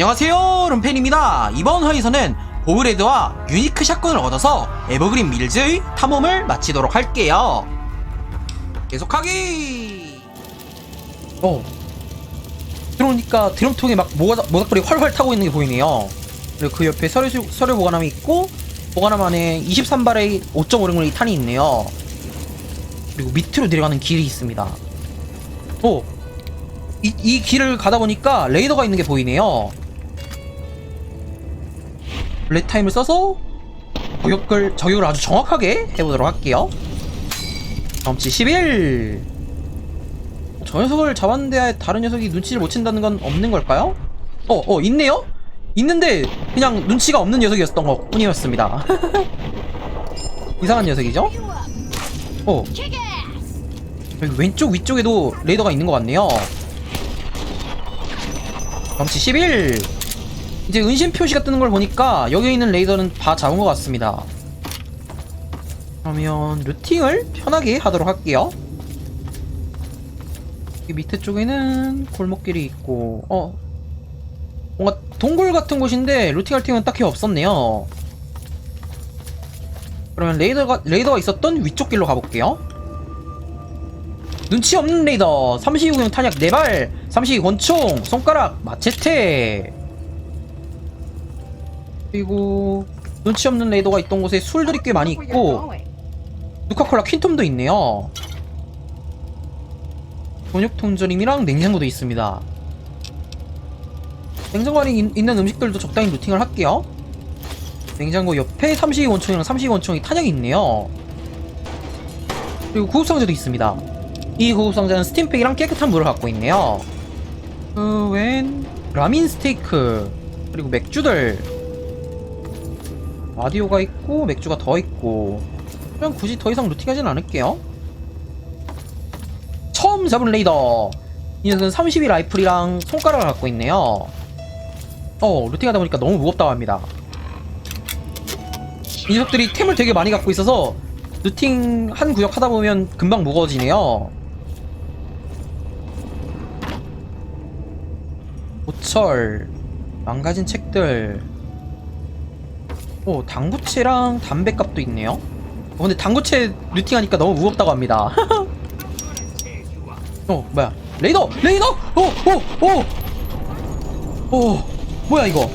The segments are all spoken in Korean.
안녕하세요 rum펜입니다. 이번 화에서는 보브레드와 유니크 샷건을 얻어서 에버그린 밀즈의 탐험을 마치도록 할게요. 계속하기! 어. 들어오니까 드럼통에 막 모닥, 모닥불이 활활 타고 있는 게 보이네요. 그리고 그 옆에 서류, 서류 보관함이 있고 보관함 안에 23발의 5.5링의 탄이 있네요. 그리고 밑으로 내려가는 길이 있습니다. 오. 이, 이 길을 가다 보니까 레이더가 있는 게 보이네요. 블랙 타임을 써서 저격을, 저격을 아주 정확하게 해보도록 할게요. 점치 11! 저 녀석을 잡았는데 다른 녀석이 눈치를 못 챈다는 건 없는 걸까요? 어, 어, 있네요? 있는데 그냥 눈치가 없는 녀석이었던 것 뿐이었습니다. 이상한 녀석이죠? 어, 여기 왼쪽 위쪽에도 레이더가 있는 것 같네요. 점치 11 이제 은신 표시가 뜨는 걸 보니까 여기 있는 레이더는 다 잡은 것 같습니다. 그러면 루팅을 편하게 하도록 할게요. 여기 밑에 쪽에는 골목길이 있고 어 뭔가 동굴 같은 곳인데 루팅할 틈은 딱히 없었네요. 그러면 레이더가 레이더가 있었던 위쪽 길로 가볼게요. 눈치 없는 레이더. 32구경 탄약 4발. 32 권총. 손가락 마체테 그리고 눈치 없는 레이더가 있던 곳에 술들이 꽤 많이 있고 누카콜라 퀸텀도 있네요. 곤욕통조림이랑 냉장고도 있습니다. 냉장고 안에 있- 있는 음식들도 적당히 루팅을 할게요. 냉장고 옆에 32 권총이랑 32 권총이 탄약이 있네요. 그리고 구급상자도 있습니다. 이 고급상자는 스팀팩이랑 깨끗한 물을 갖고 있네요. 그웬 라민 스테이크 그리고 맥주들 라디오가 있고 맥주가 더 있고 그냥 굳이 더 이상 루팅하진 않을게요. 처음 잡은 레이더 이 녀석은 32 라이플이랑 손가락을 갖고 있네요. 어 루팅하다 보니까 너무 무겁다고 합니다. 이 녀석들이 템을 되게 많이 갖고 있어서 루팅 한 구역 하다 보면 금방 무거워지네요. 고철, 망가진 책들. 오, 당구채랑 담배값도 있네요. 어, 근데 당구채 루팅하니까 너무 무겁다고 합니다. 어, 뭐야? 레이더! 레이더! 오! 오! 오! 오! 뭐야 이거?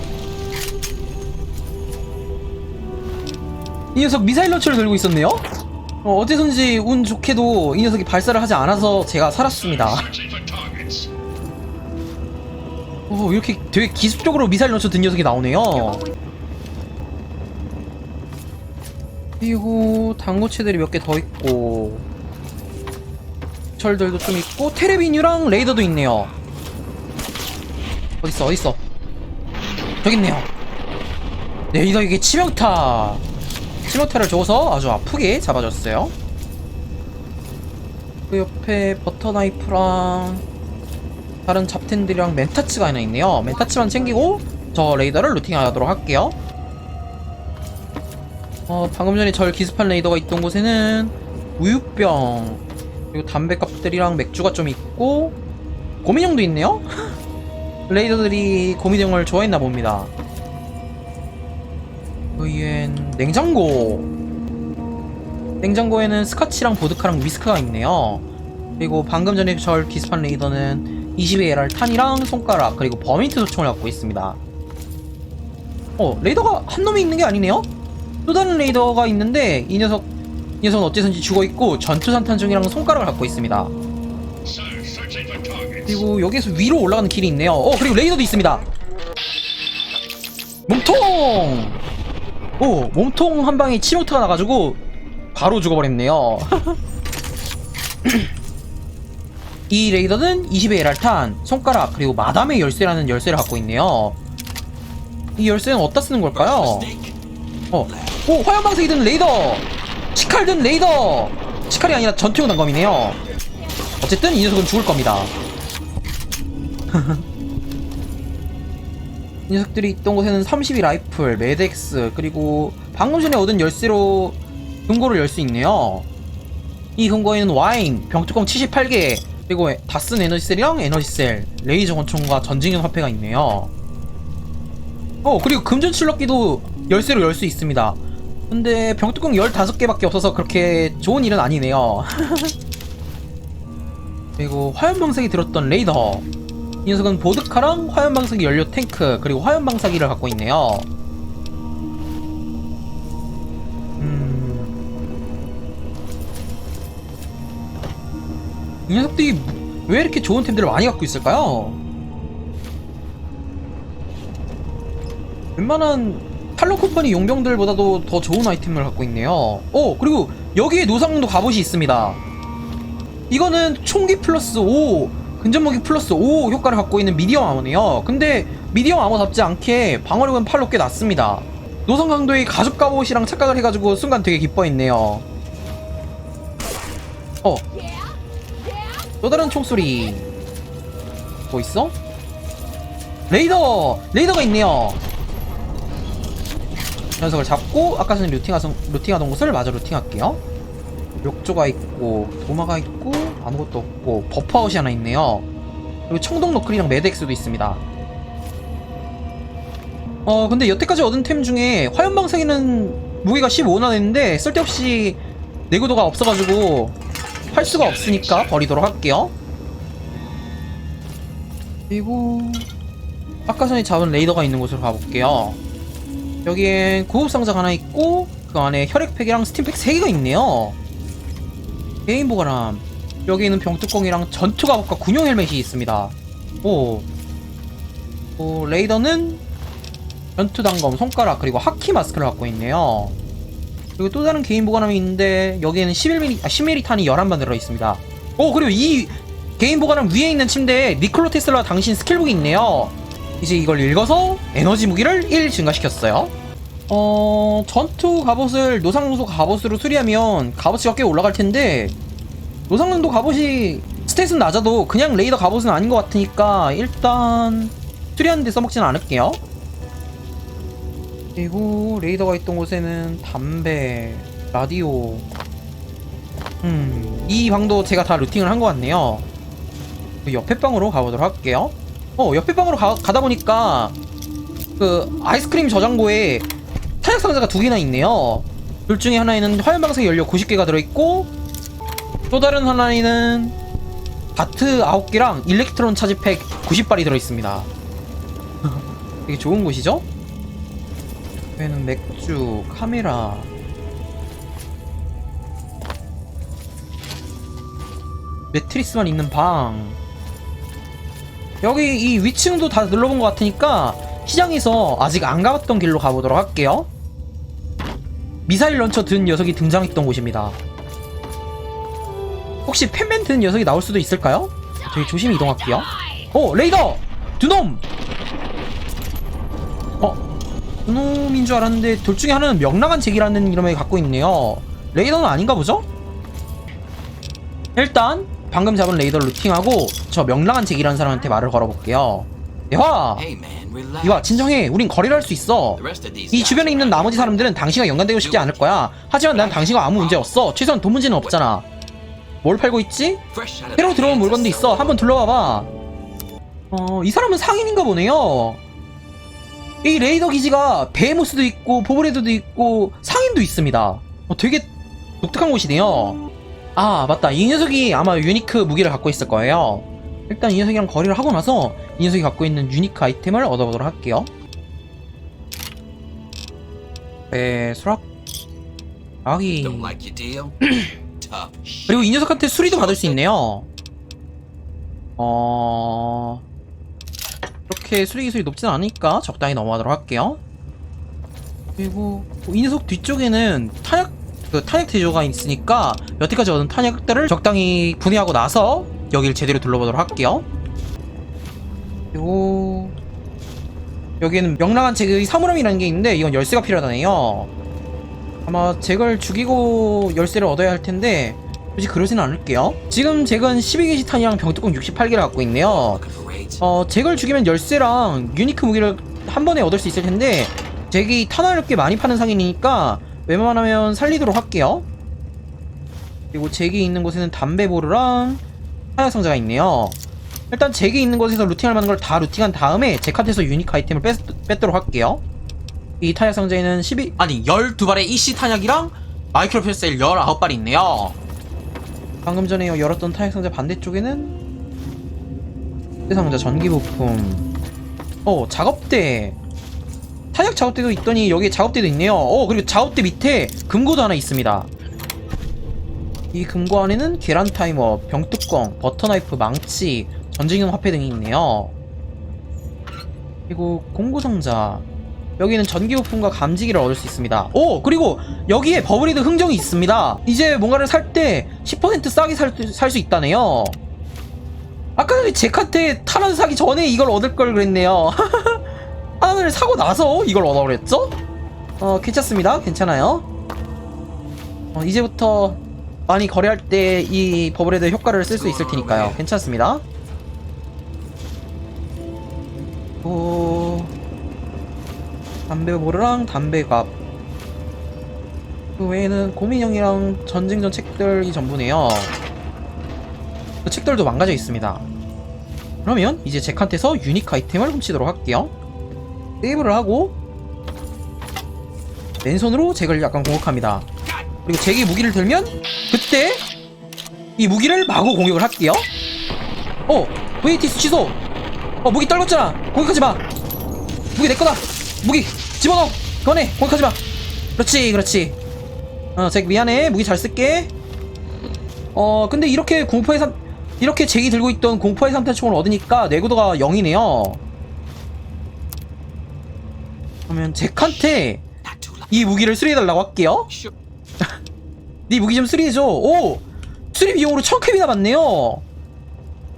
이 녀석 미사일 런처를 들고 있었네요? 어, 어째선지 운 좋게도 이 녀석이 발사를 하지 않아서 제가 살았습니다. 오, 이렇게 되게 기습적으로 미사일 런처 든 녀석이 나오네요. 그리고 당구체들이 몇 개 더 있고 철들도 좀 있고 테레비뉴랑 레이더도 있네요. 어딨어 어딨어 저기 있네요. 레이더 이게 치명타 치명타를 줘서 아주 아프게 잡아줬어요. 그 옆에 버터 나이프랑 다른 잡텐들이랑 멘타츠가 하나 있네요. 멘타츠만 챙기고 저 레이더를 루팅하도록 할게요. 어, 방금 전에 절 기습한 레이더가 있던 곳에는 우유병 그리고 담배값들이랑 맥주가 좀 있고 고민형도 있네요. 레이더들이 고민형을 좋아했나 봅니다. 의엔 냉장고 냉장고에는 스카치랑 보드카랑 위스크가 있네요. 그리고 방금 전에 절 기습한 레이더는 22LR 탄이랑 손가락 그리고 버민트 소총을 갖고 있습니다. 어 레이더가 한 놈이 있는 게 아니네요? 또 다른 레이더가 있는데 이 녀석 이 녀석은 어째선지 죽어 있고 전투 산탄 중이랑 손가락을 갖고 있습니다. 그리고 여기에서 위로 올라가는 길이 있네요. 어 그리고 레이더도 있습니다. 몸통! 오 몸통 한 방에 치명타가 나가지고 바로 죽어버렸네요. 이 레이더는 20의 LR탄, 손가락, 그리고 마담의 열쇠라는 열쇠를 갖고 있네요. 이 열쇠는 어디다 쓰는 걸까요? 어, 오, 화염방석이 든 레이더! 치칼 든 레이더! 치칼이 아니라 전투용 단검이네요. 어쨌든 이 녀석은 죽을 겁니다. 이 녀석들이 있던 곳에는 32 라이플, 메덱스, 그리고 방금 전에 얻은 열쇠로 금고를 열 수 있네요. 이 금고에는 와인, 병뚜껑 78개, 그리고 다 쓴 에너지셀이랑 에너지셀, 레이저 권총과 전직용 화폐가 있네요. 어 그리고 금전 출력기도 열쇠로 열 수 있습니다 근데 병뚜껑 15개밖에 없어서 그렇게 좋은 일은 아니네요. 그리고 화염방사기 들었던 레이더. 이 녀석은 보드카랑 화염방사기 연료 탱크 그리고 화염방사기를 갖고 있네요. 음... 이 녀석들이 왜 이렇게 좋은 템들을 많이 갖고 있을까요? 웬만한 탈로 컴퍼니 용병들보다도 더 좋은 아이템을 갖고 있네요. 오 그리고 여기에 노상도 갑옷이 있습니다. 이거는 총기 플러스 5, 근접무기 플러스 5 효과를 갖고 있는 미디엄 아머네요. 근데 미디엄 아머답지 않게 방어력은 8로 꽤 낮습니다. 노상 강도의 가죽 갑옷이랑 착각을 해가지고 순간 되게 기뻐했네요. 어. 또 다른 총소리. 뭐 있어? 레이더! 레이더가 있네요. 녀석을 잡고 아까 전에 루팅하던, 루팅하던 곳을 마저 루팅할게요. 욕조가 있고 도마가 있고 아무것도 없고 버프아웃이 하나 있네요. 그리고 청동 너클이랑 매드엑스도 있습니다. 어 근데 여태까지 얻은 템 중에 화염방사기는 무게가 15나 됐는데 쓸데없이 내구도가 없어가지고 할 수가 없으니까 버리도록 할게요. 그리고 아까 전에 잡은 레이더가 있는 곳으로 가볼게요. 여기엔 구급상자가 하나 있고 그 안에 혈액팩이랑 스팀팩 3개가 있네요. 개인 보관함. 여기에는 병뚜껑이랑 전투 갑옷과 군용 헬멧이 있습니다. 오, 오 레이더는 전투 단검, 손가락 그리고 하키 마스크를 갖고 있네요. 그리고 또 다른 개인 보관함이 있는데 여기에는 11mm, 아, 10mm 탄이 11반 들어있습니다. 오 그리고 이 개인 보관함 위에 있는 침대에 니콜로 테슬라 당신 스킬북이 있네요 이제 이걸 읽어서 에너지 무기를 1 증가시켰어요. 어, 전투 갑옷을 노상능도 갑옷으로 수리하면 값어치가 꽤 올라갈 텐데, 노상능도 갑옷이 스탯은 낮아도 그냥 레이더 갑옷은 아닌 것 같으니까 일단 수리하는데 써먹진 않을게요. 그리고 레이더가 있던 곳에는 담배, 라디오, 음, 이 방도 제가 다 루팅을 한 것 같네요. 그 옆에 방으로 가보도록 할게요. 어 옆에 방으로 가, 가다 보니까 그 아이스크림 저장고에 타약 상자가 두 개나 있네요. 둘 중에 하나에는 화염방사기 연료 90개가 들어있고 또 다른 하나에는 바트 9개랑 일렉트론 차지팩 90발이 들어있습니다. 되게 좋은 곳이죠? 여기는 맥주, 카메라 매트리스만 있는 방 여기 이 위층도 다 눌러본 것 같으니까 시장에서 아직 안 가봤던 길로 가보도록 할게요. 미사일 런처 든 녀석이 등장했던 곳입니다. 혹시 팬맨 든 녀석이 나올 수도 있을까요? 되게 조심히 이동할게요. 오 레이더! 두 놈! 어? 두 놈인 줄 알았는데 둘 중에 하나는 명랑한 제기라는 이름을 갖고 있네요. 레이더는 아닌가 보죠? 일단 방금 잡은 레이더를 루팅하고 저 명랑한 잭이라는 사람한테 말을 걸어볼게요. 대화! 이와 진정해. 우린 거래를 할 수 있어. 이 주변에 있는 나머지 사람들은 당신과 연관되고 싶지 않을 거야. 하지만 난 당신과 아무 문제 없어. 최소한 돈 문제는 없잖아. 뭘 팔고 있지? 새로 들어온 물건도 있어. 한번 둘러봐봐. 어, 이 사람은 상인인가 보네요. 이 레이더 기지가 베헤모스도 있고 보브레드도 있고 상인도 있습니다. 어, 되게 독특한 곳이네요. 아 맞다. 이 녀석이 아마 유니크 무기를 갖고 있을 거예요. 일단 이 녀석이랑 거리를 하고 나서 이 녀석이 갖고 있는 유니크 아이템을 얻어보도록 할게요. 네 수락. 아기. 그리고 이 녀석한테 수리도 받을 수 있네요. 어... 그렇게 수리 기술이 높진 않으니까 적당히 넘어가도록 할게요. 그리고 이 녀석 뒤쪽에는 탄약 그 탄약 제조가 있으니까 여태까지 얻은 탄약들을 적당히 분해하고 나서 여기를 제대로 둘러보도록 할게요. 그리고 여기에는 명랑한 잭의 사물함이라는 게 있는데 이건 열쇠가 필요하다네요. 아마 잭을 죽이고 열쇠를 얻어야 할 텐데 굳이 그러지는 않을게요. 지금 잭은 12개시 탄이랑 병뚜껑 68개를 갖고 있네요. 어, 잭을 죽이면 열쇠랑 유니크 무기를 한 번에 얻을 수 있을 텐데 잭이 탄화를 꽤 많이 파는 상인이니까 웬만하면 살리도록 할게요. 그리고 잭이 있는 곳에는 담배 보루랑 타약 상자가 있네요. 일단 제게 있는 곳에서 루팅할 만한 걸 다 루팅한 다음에 제 카드에서 유니크 아이템을 뺐, 뺐도록 할게요. 이 탄약 상자에는 12 아니 12발의 EC 탄약이랑 마이크로 필셀 19발이 있네요. 방금 전에 열었던 탄약 상자 반대쪽에는 새 상자 전기 부품. 어 작업대. 탄약 작업대도 있더니 여기에 작업대도 있네요. 어 그리고 작업대 밑에 금고도 하나 있습니다. 이 금고 안에는 계란 타이머, 병뚜껑, 버터나이프, 망치, 전쟁용 화폐 등이 있네요. 그리고 공구 상자. 여기는 전기 부품과 감지기를 얻을 수 있습니다. 오! 그리고 여기에 버블리드 흥정이 있습니다. 이제 뭔가를 살 때 10% 싸게 살수 있다네요. 아까 전에 제 카트에 탈환 사기 전에 이걸 얻을 걸 그랬네요. 하나를 사고 나서 이걸 얻어 그랬죠? 어, 괜찮습니다. 괜찮아요. 어, 이제부터 많이 거래할 때 이 버블헤드 효과를 쓸 수 있을 테니까요. 괜찮습니다. 오... 담배 보르랑 담배갑. 그 외에는 고민형이랑 전쟁전 책들이 전부네요. 그 책들도 망가져 있습니다. 그러면 이제 제 칸트에서 유니크 아이템을 훔치도록 할게요. 세이브를 하고 왼손으로 잭을 약간 공격합니다. 그리고 잭이 무기를 들면 그때 이 무기를 마구 공격을 할게요. 어, 웨이티스 취소. 어, 무기 떨궜잖아. 공격하지 마. 무기 내 거다. 무기 집어넣어. 그만해. 공격하지 마. 그렇지, 그렇지. 어, 잭 미안해. 무기 잘 쓸게. 어, 근데 이렇게 공포의 산 이렇게 잭이 들고 있던 공포의 상태총을 얻으니까 내구도가 0이네요. 그러면 잭한테. 이 무기를 수리해달라고 할게요. 네 무기 좀 수리해줘. 오! 수리 비용으로 1000캡이나 받네요.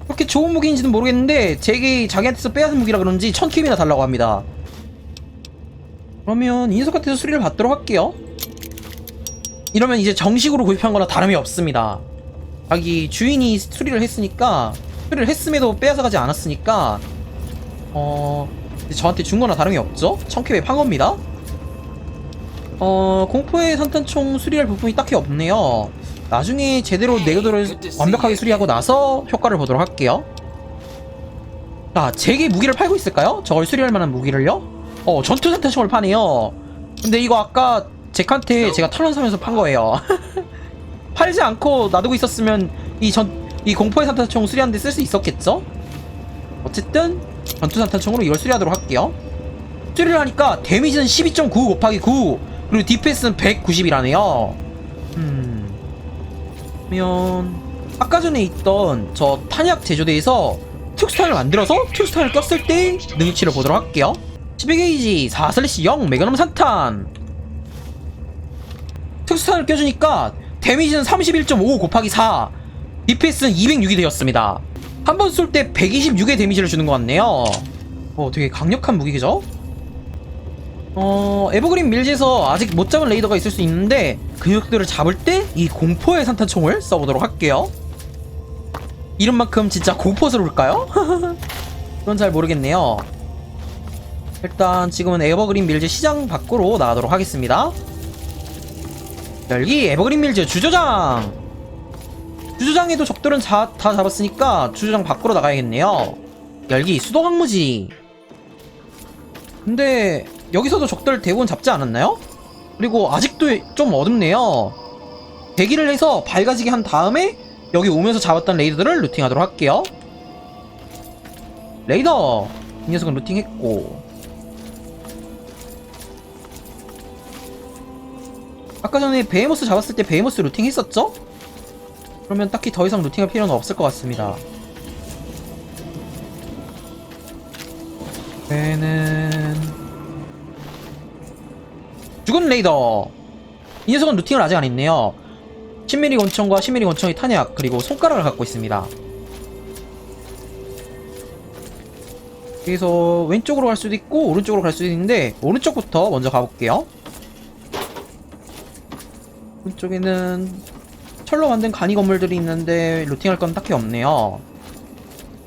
그렇게 좋은 무기인지는 모르겠는데, 제게 자기한테서 빼앗은 무기라 그런지 1000캡이나 달라고 합니다. 그러면 이 녀석한테서 수리를 받도록 할게요. 이러면 이제 정식으로 구입한 거나 다름이 없습니다. 자기 주인이 수리를 했으니까, 수리를 했음에도 빼앗아가지 않았으니까, 어, 저한테 준 거나 다름이 없죠? 1000캡에 판 겁니다. 어, 공포의 산탄총 수리할 부분이 딱히 없네요. 나중에 제대로 내구도를 완벽하게 수리하고 나서 효과를 보도록 할게요. 자, 제게 무기를 팔고 있을까요? 저걸 수리할 만한 무기를요? 어, 전투 산탄총을 파네요. 근데 이거 아까 잭한테 제가 탈론사면서 판 거예요. 팔지 않고 놔두고 있었으면 이 전, 이 공포의 산탄총 수리하는데 쓸 수 있었겠죠? 어쨌든, 전투 산탄총으로 이걸 수리하도록 할게요. 수리를 하니까 데미지는 12.9 곱하기 9 그리고 DPS는 190이라네요. 음... 그러면 아까 전에 있던 저 탄약 제조대에서 특수탄을 만들어서 특수탄을 꼈을 때 능력치를 보도록 할게요. 12게이지 4/0 메가놈 산탄. 특수탄을 껴주니까 데미지는 31.5 곱하기 4 DPS는 206이 되었습니다 한 번 쏠 때 126의 데미지를 주는 것 같네요 어 되게 강력한 무기죠? 어, 에버그린 밀지에서 아직 못 잡은 레이더가 있을 수 있는데 그 녀석들을 잡을 때 이 공포의 산탄총을 써보도록 할게요. 이름만큼 진짜 공포스러울까요? 그건 잘 모르겠네요. 일단 지금은 에버그린 밀즈 시장 밖으로 나가도록 하겠습니다. 열기 에버그린 밀즈 주조장! 주조장에도 적들은 자, 다 잡았으니까 주조장 밖으로 나가야겠네요. 열기 수도광무지 근데 여기서도 적들 대부분 잡지 않았나요? 그리고 아직도 좀 어둡네요. 대기를 해서 밝아지게 한 다음에 여기 오면서 잡았던 레이더들을 루팅하도록 할게요. 레이더! 이 녀석은 루팅했고 아까 전에 베이모스 잡았을 때 베이모스 루팅했었죠? 그러면 딱히 더 이상 루팅할 필요는 없을 것 같습니다. 얘는 죽은 레이더. 이 녀석은 루팅을 아직 안 했네요. 10mm 권총과 10mm 권총의 탄약 그리고 손가락을 갖고 있습니다. 여기서 왼쪽으로 갈 수도 있고 오른쪽으로 갈 수도 있는데 오른쪽부터 먼저 가볼게요. 오른쪽에는 철로 만든 간이 건물들이 있는데 루팅할 건 딱히 없네요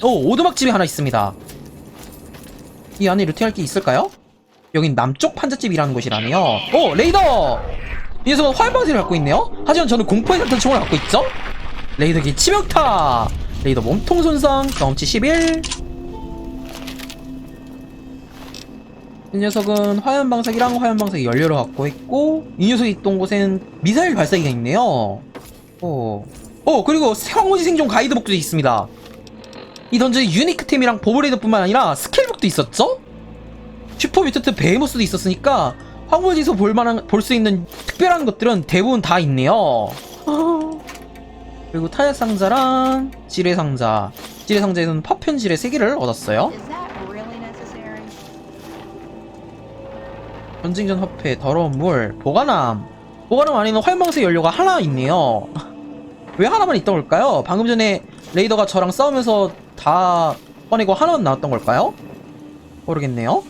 오 오두막집이 하나 있습니다 이 안에 루팅할 게 있을까요? 여긴 남쪽 판자집이라는 곳이라네요. 오 레이더! 이 녀석은 화염방지를 갖고 있네요. 하지만 저는 공포의 산탄총을 갖고 있죠. 레이더기 치명타. 레이더 몸통 손상 경험치 11 이 녀석은 화염방사기랑 화염방사기 연료를 갖고 있고 이 녀석이 있던 곳엔 미사일 발사기가 있네요 오, 오 그리고 황무지 생존 가이드북도 있습니다 이 던전에 유니크템이랑 보브레이더뿐만 아니라 스킬북도 있었죠? 슈퍼 뮤트트 베이모스도 있었으니까 황무지에서 볼만한 볼 수 있는 특별한 것들은 대부분 다 있네요 그리고 타약 상자랑 지뢰 상자 지뢰 상자에서는 파편 지뢰 3개를 얻었어요? 전쟁전 화폐, 더러운 물, 보관함. 보관함 안에는 화염방사 연료가 하나 있네요. 왜 하나만 있던 걸까요? 방금 전에 레이더가 저랑 싸우면서 다 꺼내고 하나만 나왔던 걸까요? 모르겠네요.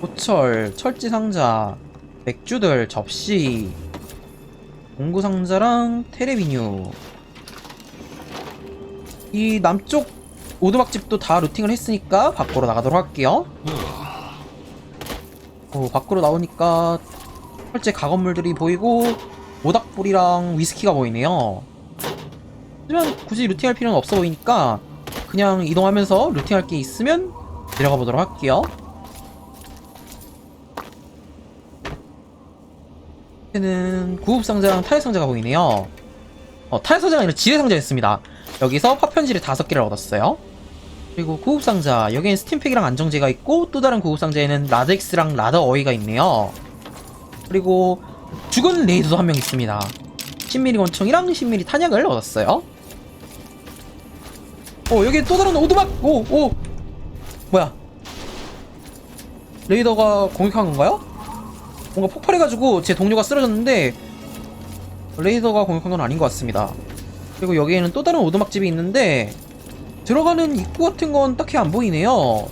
고철, 철지 상자, 맥주들, 접시, 공구 상자랑 테레비뉴. 이 남쪽 오두막집도 다 루팅을 했으니까 밖으로 나가도록 할게요. 어, 밖으로 나오니까 철제 가건물들이 보이고 모닥불이랑 위스키가 보이네요. 하지만 굳이 루팅할 필요는 없어 보이니까 그냥 이동하면서 루팅할 게 있으면 내려가 보도록 할게요. 는 구급 상자랑 타일 상자가 보이네요. 어, 타일 상자가 아니라 지뢰 상자였습니다. 여기서 파편지를 다섯 개를 얻었어요. 그리고 구급 상자 여기엔 스팀팩이랑 안정제가 있고 또 다른 구급 상자에는 라덱스랑 라더 어이가 있네요. 그리고 죽은 레이더도 한 명 있습니다. 10mm 권총이랑 10mm 탄약을 얻었어요. 어 여기 또 다른 오두막 오 오 뭐야 레이더가 공격한 건가요? 뭔가 폭발해가지고 제 동료가 쓰러졌는데 레이더가 공격한 건 아닌 것 같습니다. 그리고 여기에는 또 다른 오두막집이 있는데 들어가는 입구 같은 건 딱히 안 보이네요.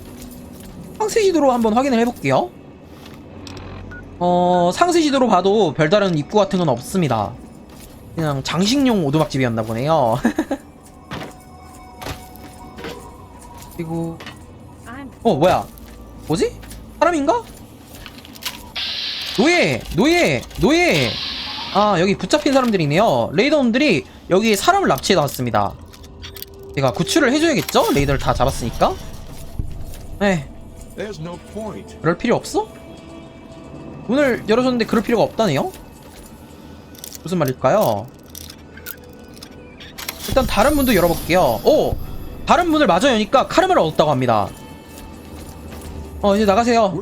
상세 지도로 한번 확인을 해볼게요. 어, 상세 지도로 봐도 별다른 입구 같은 건 없습니다. 그냥 장식용 오두막집이었나 보네요. 그리고 어 뭐야? 뭐지? 사람인가? 노예 노예 노예! 아 여기 붙잡힌 사람들이네요. 레이더놈들이 여기 사람을 납치해 나왔습니다. 제가 구출을 해줘야겠죠? 레이더를 다 잡았으니까? 에 point. 그럴 필요 없어 문을 열어줬는데 그럴 필요가 없다네요 무슨 말일까요 일단 다른 문도 열어볼게요 오 다른 문을 마저 여니까 카르마를 얻었다고 합니다 어 이제 나가세요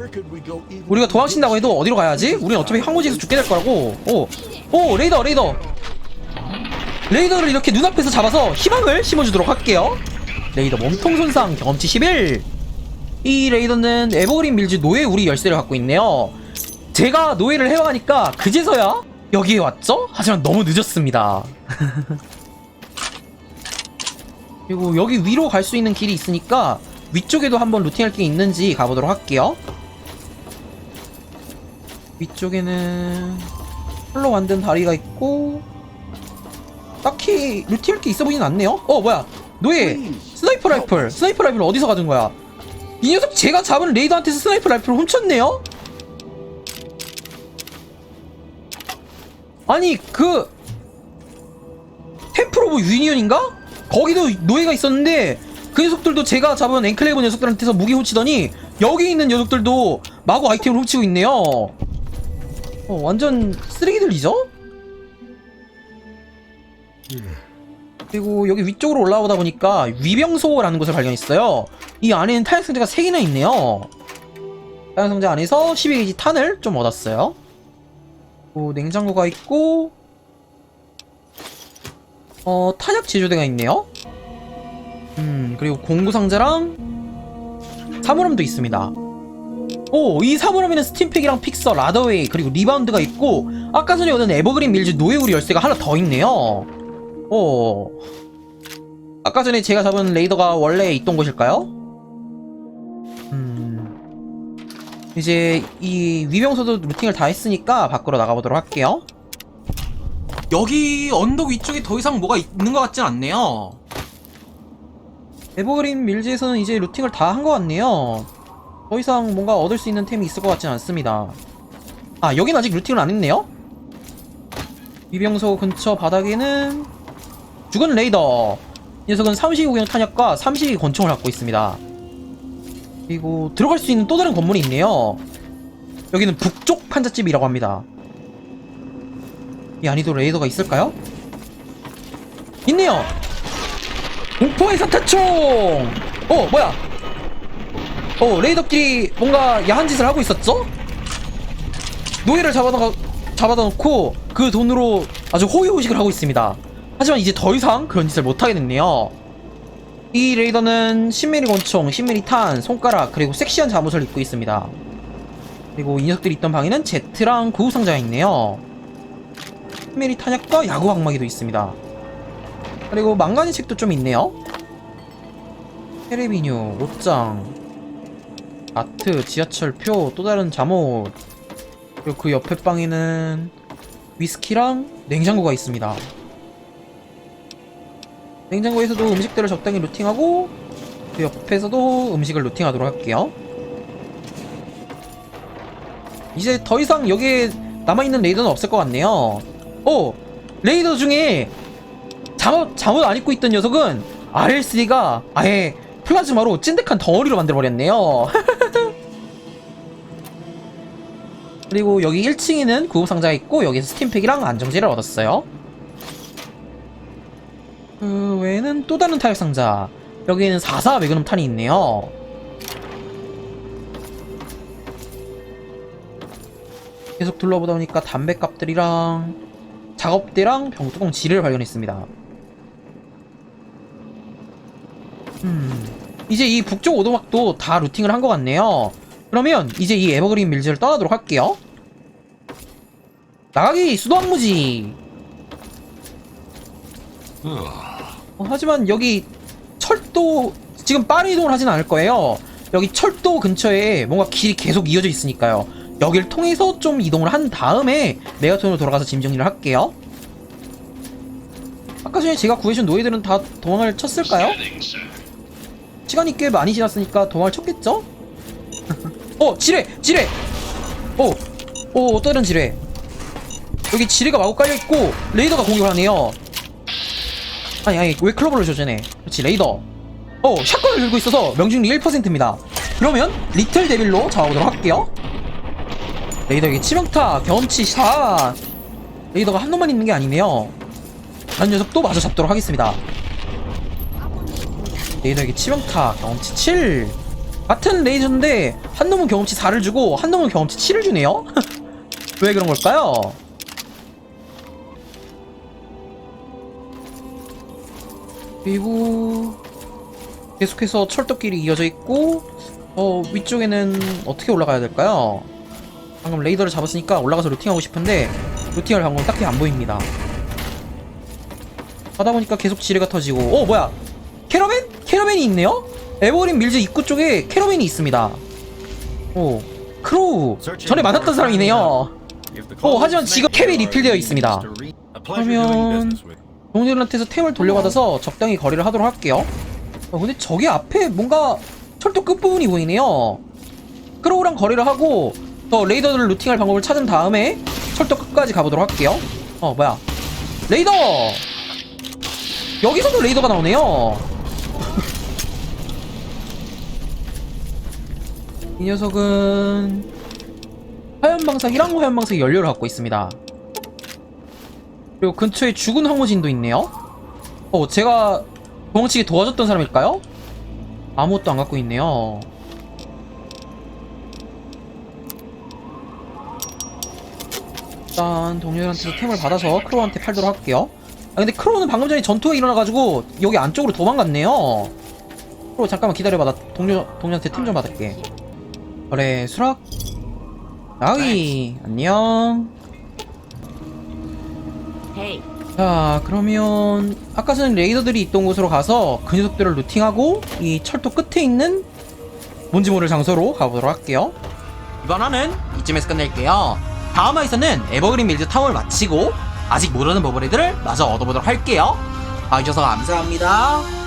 우리가 도망친다고 해도 어디로 가야지? 우린 어차피 항구지에서 죽게 될 거라고. 오, 오, 레이더, 레이더. 레이더를 이렇게 눈앞에서 잡아서 희망을 심어주도록 할게요. 레이더 몸통 손상 경험치 11. 이 레이더는 에버그린 밀즈 노예 우리 열쇠를 갖고 있네요. 제가 노예를 해와가니까 그제서야 여기에 왔죠? 하지만 너무 늦었습니다. 그리고 여기 위로 갈 수 있는 길이 있으니까 위쪽에도 한번 루팅할 게 있는지 가보도록 할게요. 위쪽에는 홀로 만든 다리가 있고 딱히 루팅할 게 있어 보이진 않네요. 어 뭐야 노예 스나이퍼 라이플 스나이퍼 라이플 어디서 가진 거야? 이 녀석 제가 잡은 레이더한테서 스나이퍼 라이플을 훔쳤네요. 아니 그 템플 오브 유니언인가? 거기도 노예가 있었는데 그 녀석들도 제가 잡은 앵클레이브 녀석들한테서 무기 훔치더니 여기 있는 녀석들도 마구 아이템을 훔치고 있네요. 어, 완전 쓰레기들이죠? 그리고 여기 위쪽으로 올라오다 보니까 위병소라는 곳을 발견했어요. 이 안에는 타약 상자가 3개나 있네요. 타약 상자 안에서 12게이지 탄을 좀 얻었어요. 또 냉장고가 있고 어 탄약 제조대가 있네요. 음 그리고 공구 상자랑 사물함도 있습니다. 오, 이 사물함에는 스팀팩이랑 픽서, 라더웨이, 그리고 리바운드가 있고, 아까 전에 얻은 에버그린 밀즈 노예우리 열쇠가 하나 더 있네요. 오. 아까 전에 제가 잡은 레이더가 원래 있던 곳일까요? 이제 이 위병소도 루팅을 다 했으니까 밖으로 나가보도록 할게요. 여기 언덕 위쪽에 더 이상 뭐가 있는 것 같진 않네요. 에버그린 밀즈에서는 이제 루팅을 다 한 것 같네요. 더 이상 뭔가 얻을 수 있는 템이 있을 것 같진 않습니다. 아, 여긴 아직 루팅을 안 했네요? 위병소 근처 바닥에는 죽은 레이더 이 녀석은 32구경 탄약과 32 권총을 갖고 있습니다 그리고 들어갈 수 있는 또 다른 건물이 있네요 여기는 북쪽 판잣집이라고 합니다 이 안에도 레이더가 있을까요? 있네요 공포의 사타총 어 뭐야 어 레이더끼리 뭔가 야한 짓을 하고 있었죠? 노예를 잡아다, 잡아다 놓고 그 돈으로 아주 호의호식을 하고 있습니다. 하지만 이제 더 이상 그런 짓을 못하게 됐네요. 이 레이더는 10mm 권총, 10mm 탄, 손가락, 그리고 섹시한 잠옷을 입고 있습니다. 그리고 이 녀석들이 있던 방에는 제트랑 구급상자가 있네요. 10mm 탄약과 야구 방망이도 있습니다. 그리고 망가진 책도 좀 있네요. 테레비뉴, 옷장, 아트, 지하철표, 또 다른 잠옷, 그리고 그 옆에 방에는 위스키랑 냉장고가 있습니다. 냉장고에서도 음식들을 적당히 루팅하고 그 옆에서도 음식을 루팅하도록 할게요. 이제 더 이상 여기에 남아있는 레이더는 없을 것 같네요. 오! 레이더 중에 잠옷, 잠옷 안 입고 있던 녀석은 RL3가 아예 플라즈마로 찐득한 덩어리로 만들어버렸네요. 그리고 여기 1층에는 구급상자가 있고 여기서 스팀팩이랑 안정제를 얻었어요. 그 외에는 또 다른 타격 상자. 여기에는 44 매그넘 탄이 있네요. 계속 둘러보다 보니까 담배값들이랑 작업대랑 병뚜껑 지를 발견했습니다. 음, 이제 이 북쪽 오도막도 다 루팅을 한 것 같네요. 그러면 이제 이 에버그린 밀즈를 떠나도록 할게요. 나가기 수도 항무지. 어, 하지만 여기 철도 지금 빠른 이동을 하진 않을 거예요. 여기 철도 근처에 뭔가 길이 계속 이어져 있으니까요. 여기를 통해서 좀 이동을 한 다음에 메가톤으로 돌아가서 짐 정리를 할게요. 아까 전에 제가 구해준 노예들은 다 도망을 쳤을까요? 시간이 꽤 많이 지났으니까 도망을 쳤겠죠? 어 지뢰 지뢰 오, 오 또 다른 지뢰 여기 지뢰가 마구 깔려있고 레이더가 공격을 하네요 아니 아니 왜 클로버를 조전해? 그렇지 레이더. 어 샷건을 들고 있어서 명중률 1%입니다. 그러면 리틀 데빌로 잡아보도록 할게요. 레이더에게 치명타 경험치 샷. 레이더가 한 놈만 있는 게 아니네요. 다른 녀석도 마저 잡도록 하겠습니다. 레이더에게 치명타 경험치 7 같은 레이저인데 한 놈은 경험치 4를 주고 한 놈은 경험치 7을 주네요? 왜 그런 걸까요? 그리고 계속해서 철도길이 이어져 있고 어 위쪽에는 어떻게 올라가야 될까요? 방금 레이더를 잡았으니까 올라가서 루팅하고 싶은데 루팅할 방법은 딱히 안 보입니다 하다 보니까 계속 지뢰가 터지고 어 뭐야 캐러맨? 캐러맨이 있네요? 에버린 밀즈 입구 쪽에 캐러맨이 있습니다 오 크로우 전에 만났던 사람이네요 어, 하지만 지금 캡이 리필되어 있습니다. 그러면 동료들한테서 템을 돌려받아서 적당히 거리를 하도록 할게요. 어, 근데 저기 앞에 뭔가 철도 끝부분이 보이네요. 크로우랑 거리를 하고 더 레이더들을 루팅할 방법을 찾은 다음에 철도 끝까지 가보도록 할게요. 어 뭐야. 레이더! 여기서도 레이더가 나오네요. 이 녀석은 화염방사기랑 화염방사기 연료를 갖고 있습니다 그리고 근처에 죽은 황무진도 있네요. 어 제가 도망치기 도와줬던 사람일까요? 아무것도 안 갖고 있네요. 일단 동료한테서 템을 받아서 크로우한테 팔도록 할게요. 아 근데 크로우는 방금 전에 전투가 일어나가지고 여기 안쪽으로 도망갔네요. 크로우 잠깐만 기다려봐. 나 동료, 동료한테 템 좀 받을게. 그래 수락. 나위 안녕 자 그러면 아까 전에 레이더들이 있던 곳으로 가서 그 녀석들을 루팅하고 이 철도 끝에 있는 뭔지 모를 장소로 가보도록 할게요. 이번 화는 이쯤에서 끝낼게요. 다음 화에서는 에버그린 밀즈 타워를 마치고 아직 모르는 버블리들을 마저 얻어보도록 할게요. 봐주셔서 감사합니다